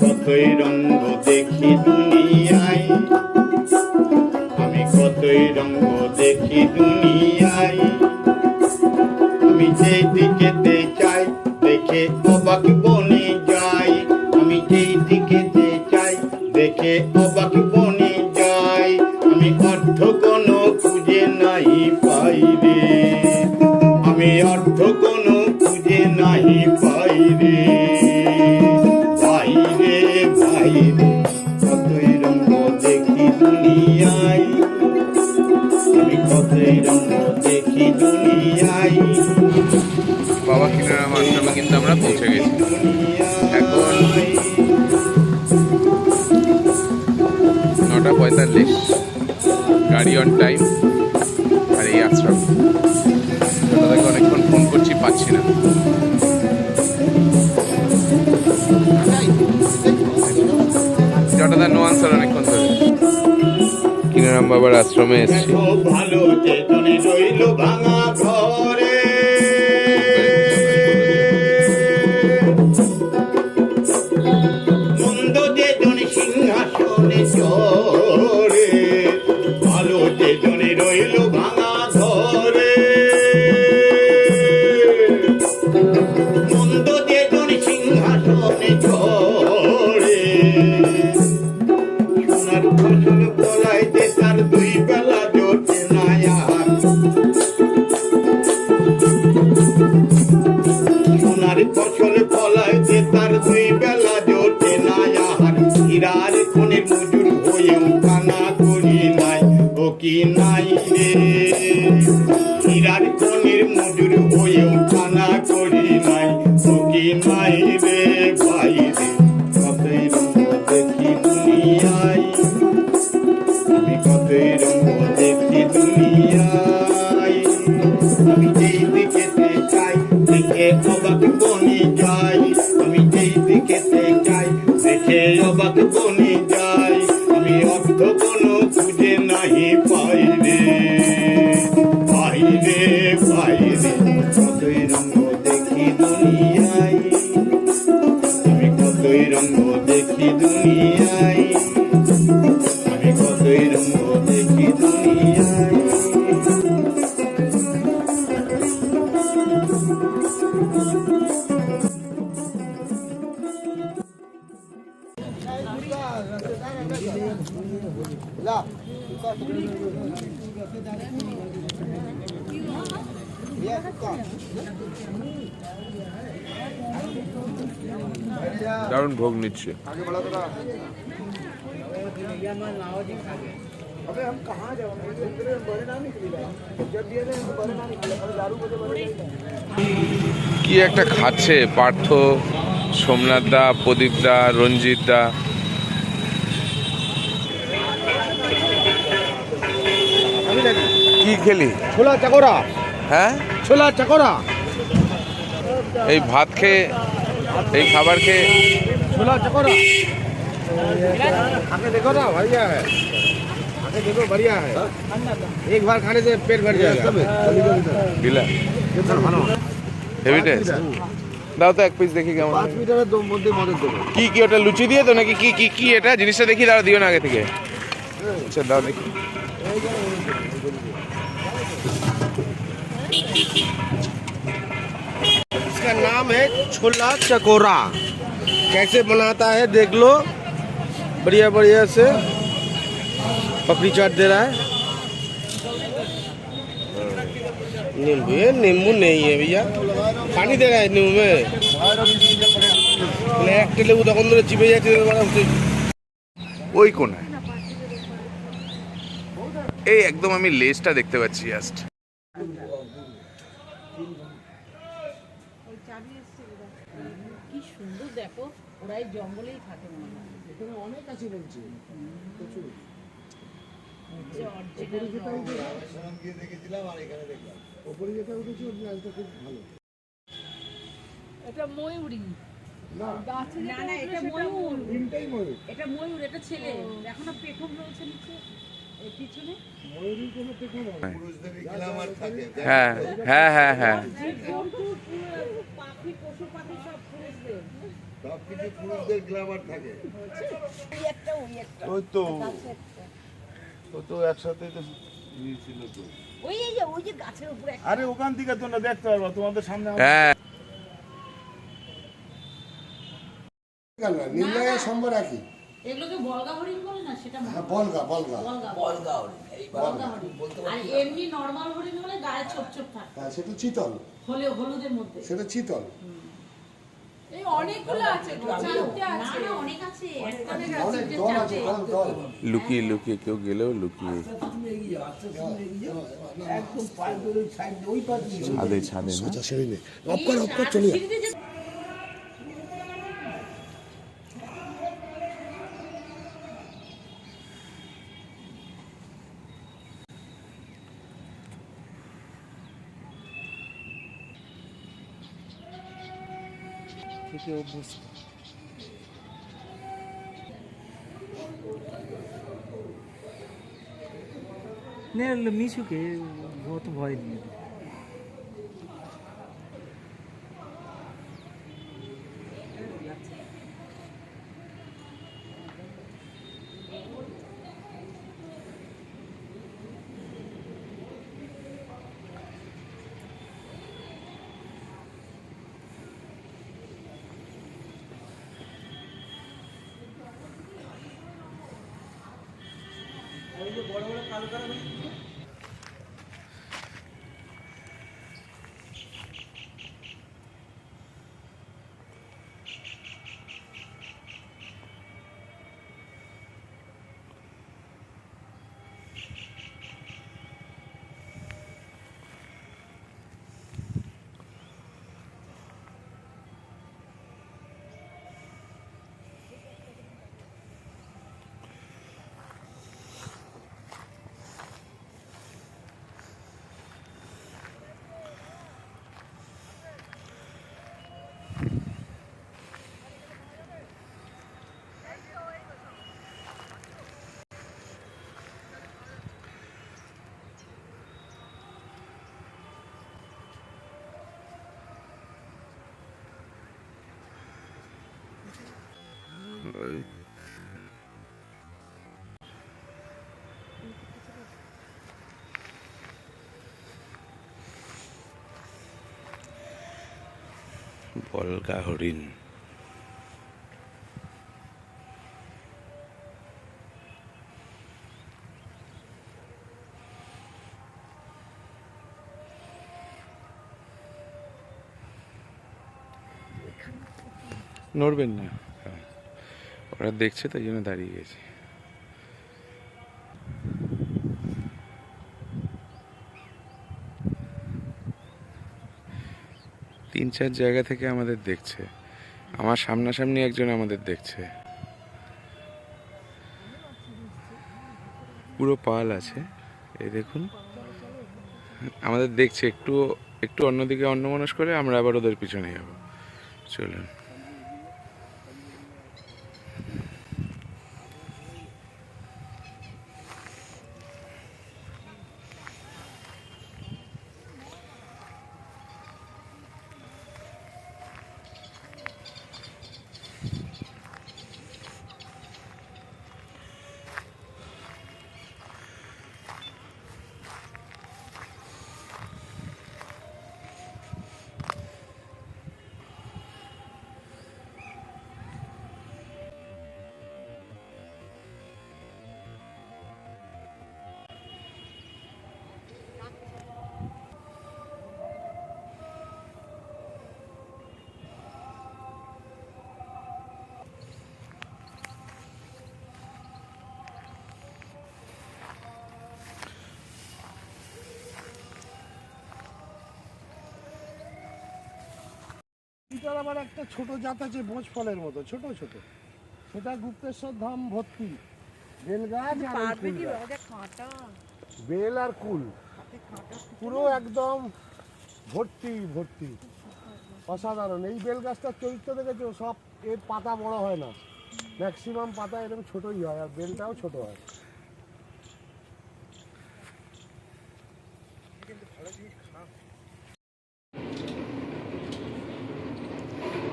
কতই রঙ্গ দেখি দুনিয়ায়? আমি কতই রঙ্গ দেখি দুনিয়ায়? আমি যেই নটা পঁয়তাল্লিশ। গাড়ি অন টাইম আর এই আশ্রম। দাদাকে অনেকক্ষণ ফোন করছি পাচ্ছি না। জটাদা নো আনসার অনেকক্ষণ ধরে। কিনারাম বাবার আশ্রমে এসেছি। ভালো মজুর হয়েও কানা করি নাই ও কি নাই রে ভাই রে কতই রঙ দেখি দুনিয়ায় আমি কতই রঙ দেখি দুনিয়ায় আমি যেই দিকেতে চাই দেখে অবাক বনি যাই আমি যেই দিকেতে চাই দেখে অবাক বনি যাই আমি অর্থ দারুণ ভোগ নিচ্ছে। কি একটা খাচ্ছে? পার্থ সোমনাথ দা প্রদীপ দা রঞ্জিত দা কি খেলি? ছোলা চাকরা। হ্যাঁ? ছোলা চাকরা। এই ভাত খেয়ে এই খাবার খেয়ে छोला चकोरा आके देखो ना बढ़िया है आके देखो बढ़िया है एक बार खाने से पेट भर जाएगा দিলা হেভি টেস্ট দাও তো এক পিস দেখি কেমন পাঁচ মিটারের দো- মধ্যে মদের দেবো কি কি ওটা লুচি দিয়ে তো নাকি কি কি কি এটা জিনিসটা দেখি দাও দিও না আগে থেকে আচ্ছা দাও দেখি इसका नाम है छोला चकोरा कैसे बनाता है देख लो बढ़िया बढ़िया से पकड़ी चाट दे रहा है नींबू ये नींबू नहीं है भैया पानी दे रहा है नींबू में মানে একটা লেবু তখন ধরে চিপে যাচ্ছে মানে হচ্ছে- ওই কোনায় এই একদম আমি লেজটা দেখতে পাচ্ছি জাস্ট সুন্দর দেখো ওরা এই জঙ্গলেই থাকে মনে হয়। এখানে অনেক আছে বলছে। প্রচুর। যে original জঙ্গল। ওপরে যেটা উঠেছি ওর নাচটা খুব ভালো। এটা ময়ূরী। না। না এটা ময়ূর। এটা ময়ূর এটা ছেলে। দেখো না পেখম রয়েছে নিচে। হ্যাঁ হ্যাঁ হ্যাঁ হ্যাঁ। জন্তু পাখি পশু পাখি সব পুরুষদের? ওই একটা ওই একটা। ওই তো। গাছে তো একসাথে তো ওই এই যে ওই যে গাছের উপরে একটা। আরে ওখান থেকে তোমরা দেখতে পারব তোমাদের সামনে হ্যাঁ। নির্ণয় সম্বর একই। এগুলোকে বলগা হরিণ বলে না সেটা হ্যাঁ বলগা বলগা। বলগা বলগা হরিণ আর এমনি নরমাল হরিণ হলে গায়ে ছোপ ছোপ থাকে। হ্যাঁ সেটা চিতল। হলে হলুদের মধ্যে। সেটা চিতল। এই অনেকগুলো আছে না অনেক আছে। একটা না, অনেক আছে চারটে। ভালো দল। লুকিয়ে লুকিয়ে কেউ গেলেও লুকিয়ে। ছাদে ছাদে আচ্ছা অফ কর অফ কর চলে देखिए वो भूस नहीं मीशु के बहुत भय दिए কালো কালো नहीं বলগা হরিণ নড়বেন না ওরা দেখছে তাই জন্য দাঁড়িয়ে গেছে তিন চার জায়গা থেকে আমাদের দেখছে। আমার সামনাসামনি একজন আমাদের দেখছে। পুরো পাল আছে। এই দেখুন। আমাদের দেখছে একটু একটু অন্যদিকে অন্যমনস্ক করে আমরা আবার ওদের পিছনে যাব। চলুন। এইটার আবার একটা ছোট জাত আছে ভোজ ফলের মতো ছোট ছোট। সেটা গুপ্তেশ্বর ধাম ভর্তি। বেল গাছ আর বেল আর কুল। পুরো একদম ভর্তি ভর্তি। অসাধারণ। এই বেল গাছটা চরিত্র দেখেছ? সব এর পাতা বড় হয় না। ম্যাক্সিমাম পাতা এরকম ছোটই হয় আর বেলটাও ছোট হয়।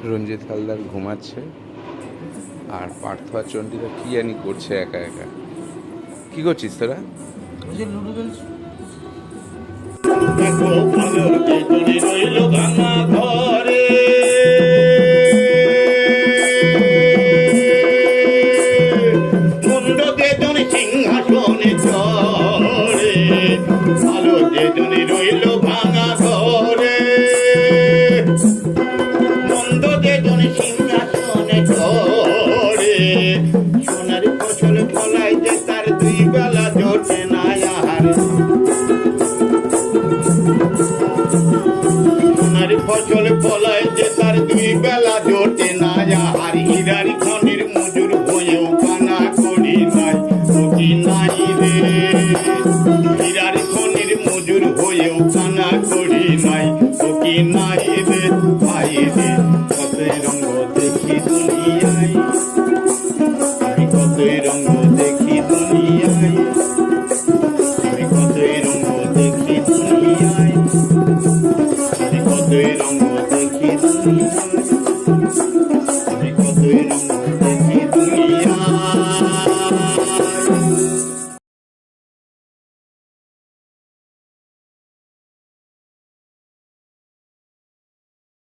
রঞ্জিত হালদার ঘুমাচ্ছে আর পার্থ আর চণ্ডীরা কী জানি করছে একা একা? কী করছিস তোরা? সিংহাসনে চলে ভালো mi bella Dios.